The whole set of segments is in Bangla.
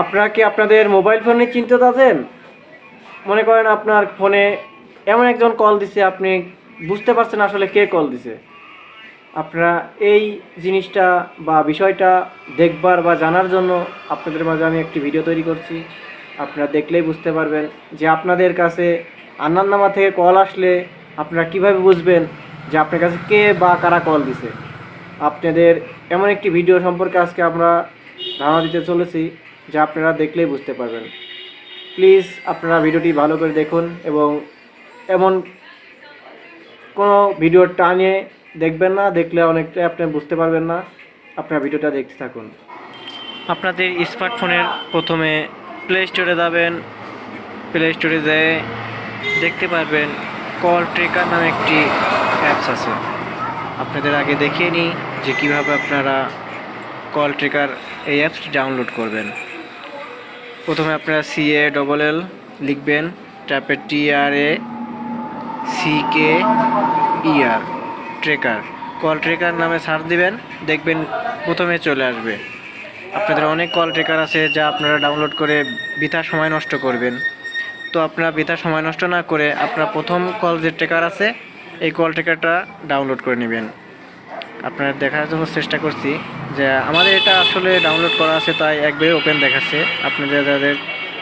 আপনারা কি আপনাদের মোবাইল ফোনে চিন্তিত আছেন? মনে করেন আপনার ফোনে এমন একজন কল দিছে, আপনি বুঝতে পারছেন আসলে কে কল দিছে। আপনারা এই জিনিসটা বা বিষয়টা দেখবার বা জানার জন্য আপনাদের মাঝে আমি একটি ভিডিও তৈরি করছি। আপনারা দেখলেই বুঝতে পারবেন যে আপনাদের কাছে আন্নার নামা থেকে কল আসলে আপনারা কীভাবে বুঝবেন যে আপনার কাছে কে বা কারা কল দিছে। আপনাদের এমন একটি ভিডিও সম্পর্কে আজকে আমরা ধারণা দিতে চলেছি। যা আপনারা দেখলেই বুঝতে পারবেন। প্লিজ আপনারা ভিডিওটি ভালো করে দেখুন এবং এমন কোনো ভিডিও টানিয়ে দেখবেন না, দেখলে অনেকটা আপনি বুঝতে পারবেন না। আপনার ভিডিওটা দেখতে থাকুন। আপনাদের স্মার্টফোনের প্রথমে প্লে স্টোরে যাবেন। প্লে স্টোরে যেয়ে দেখতে পারবেন কল ট্রেকার নামে একটি অ্যাপস আছে। আপনাদের আগে দেখিয়ে নিই যে কীভাবে আপনারা কল ট্রেকার এই অ্যাপসটি ডাউনলোড করবেন। প্রথমে আপনারা সি এ ডবল এল লিখবেন, তারপরে TRA CK ER tracker call tracker নামে সার্চ দিবেন, দেখবেন প্রথমে চলে আসবে। আপনাদের অনেক কল ট্রেকার আছে যা আপনারা ডাউনলোড করে বৃথা সময় নষ্ট করবেন। তো আপনারা বৃথা সময় নষ্ট না করে আপনারা প্রথম কল যে ট্রেকার আছে, এই কল ট্রেকারটা ডাউনলোড করে নেবেন। আপনারা দেখার জন্য চেষ্টা করছি। যে আমাদের এটা আসলে ডাউনলোড করা আছে, তাই একবারে ওপেন দেখাচ্ছে। আপনাদের যাদের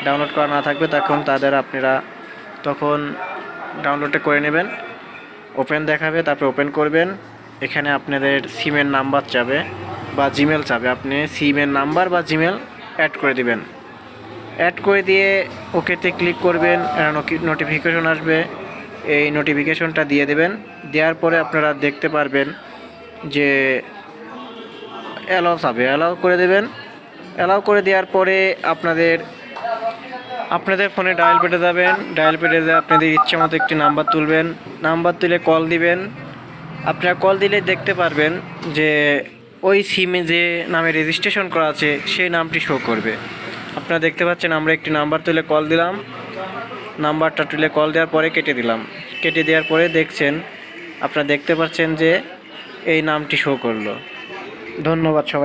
ডাউনলোড করা না থাকবে, তখন তাদের আপনারা তখন ডাউনলোডটা করে নেবেন ওপেন দেখাবে, তারপরে ওপেন করবেন। এখানে আপনাদের সিমের নাম্বার চাবে বা জিমেল চাবে। আপনি সিমের নাম্বার বা জিমেল অ্যাড করে দিবেন। অ্যাড করে দিয়ে ওকেতে ক্লিক করবেন নোটিফিকেশন আসবে। এই নোটিফিকেশনটা দিয়ে দেবেন। দেওয়ার পরে আপনারা দেখতে পারবেন যে অ্যালাউ চাবে অ্যালাউ করে দেবেন। অ্যালাউ করে দেওয়ার পরে আপনাদের আপনাদের ফোনে ডায়াল পেটে যাবেন। ডায়াল পেটে যে আপনাদের ইচ্ছে মতো একটি নাম্বার তুলবেন। নাম্বার তুলে কল দিবেন। আপনারা কল দিলে দেখতে পারবেন যে ওই সিমে যে নামে রেজিস্ট্রেশন করা আছে, সেই নামটি শো করবে। আপনারা দেখতে পাচ্ছেন আমরা একটি নাম্বার তুলে কল দিলাম। নাম্বারটা তুলে কল দেওয়ার পরে কেটে দিলাম। কেটে দেওয়ার পরে দেখছেন, আপনারা দেখতে পাচ্ছেন যে এই নামটি শো করল। ধন্যবাদ সবাই।